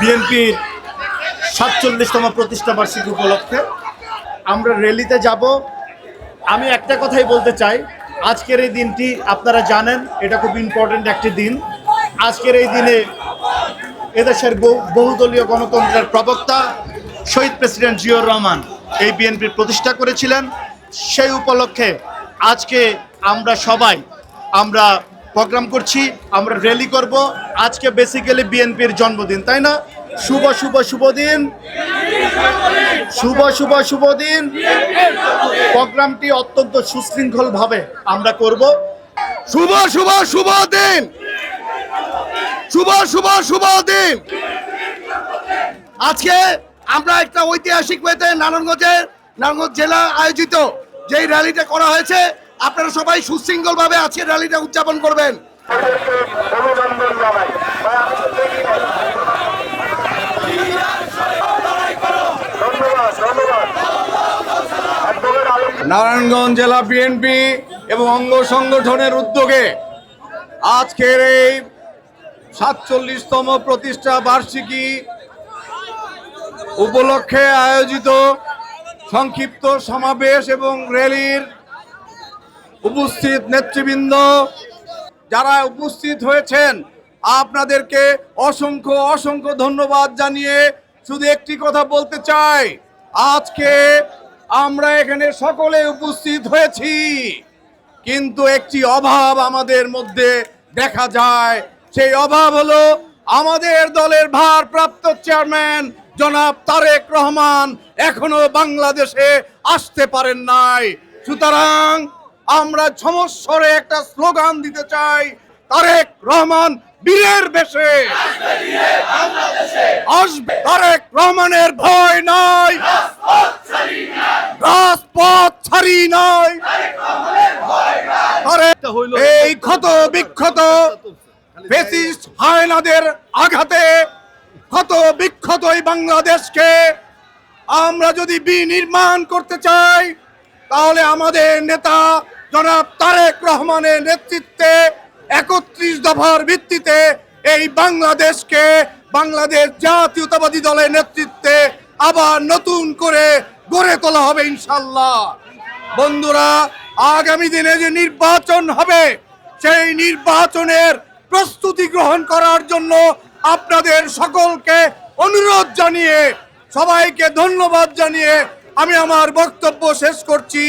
বিএনপির সাতচল্লিশতম প্রতিষ্ঠা বার্ষিকী উপলক্ষে আমরা র্যালিতে যাব। আমি একটা কথাই বলতে চাই, আজকের এই দিনটি আপনারা জানেন, এটা খুব ইম্পর্ট্যান্ট একটি দিন। আজকের এই দিনে এদেশের বহু- বহুদলীয় গণতন্ত্রের প্রবক্তা শহীদ প্রেসিডেন্ট জিয়র রহমান এই বিএনপির প্রতিষ্ঠা করেছিলেন। সেই উপলক্ষে আজকে আমরা সবাই, আমরা প্রোগ্রাম করছি, আমরা র্যালি করব। আজকে বেসিক্যালি বিএনপির জন্মদিন, তাই না? শুভ শুভ শুভ দিন। শুভ শুভ শুভ দিন। প্রোগ্রামটি অত্যন্ত সুশৃঙ্খলভাবে আমরা করব। শুভ শুভ শুভ দিন। শুভ শুভ শুভ দিন। আজকে আমরা একটা ঐতিহাসিক ওয়েতে নারায়ণগঞ্জের নারায়ণগঞ্জ জেলা আয়োজিত যেই র্যালিটা করা হয়েছে আপনারা সবাই সুশৃঙ্খল ভাবে আজকে র্যালিটা উদযাপন করবেন। নারায়ণগঞ্জ জেলা বিএনপি এবং অঙ্গ সংগঠনের উদ্যোগে আজকের এই সাতচল্লিশতম প্রতিষ্ঠা বার্ষিকী উপলক্ষে আয়োজিত সংক্ষিপ্ত সমাবেশ এবং র্যালির উপস্থিত নেতৃবৃন্দ, যারা উপস্থিত হয়েছেন, আপনাদেরকে অসংখ্য অসংখ্য ধন্যবাদ জানিয়ে শুধু একটি কথা বলতে চাই। আজকে আমরা এখানে সকলে উপস্থিত হয়েছি, কিন্তু একটি অভাব আমাদের মধ্যে দেখা যায়। সেই অভাব হলো আমাদের দলের ভারপ্রাপ্ত চেয়ারম্যান জনাব তারেক রহমান এখনও বাংলাদেশে আসতে পারেন নাই। সুতরাং আমরা সমস্বরে একটা স্লোগান দিতে চাই, তারেক রহমান বীরের বেশে। আসবে তারেক রহমানের ভয় নাই। রাজপথ ছাড়ি নাই। এই ক্ষত বিক্ষত ফেসিস্ট হায়নাদের আঘাতে, ক্ষত বিক্ষত এই বাংলাদেশকে। আমরা যদি বিনির্মাণ করতে চাই, তাহলে আমাদের নেতা জনাব তারেক রহমানের নেতৃত্বে একত্রিশ দফার ভিত্তিতে এই বাংলাদেশকে, বাংলাদেশ জাতীয়তাবাদী দলের নেতৃত্বে আবার নতুন করে গড়ে তোলা হবে ইনশাল্লাহ বন্ধুরা, আগামী দিনে যে নির্বাচন হবে, সেই নির্বাচনের প্রস্তুতি গ্রহণ করার জন্য আপনাদের সকলকে অনুরোধ জানিয়ে, সবাইকে ধন্যবাদ জানিয়ে আমি আমার বক্তব্য শেষ করছি।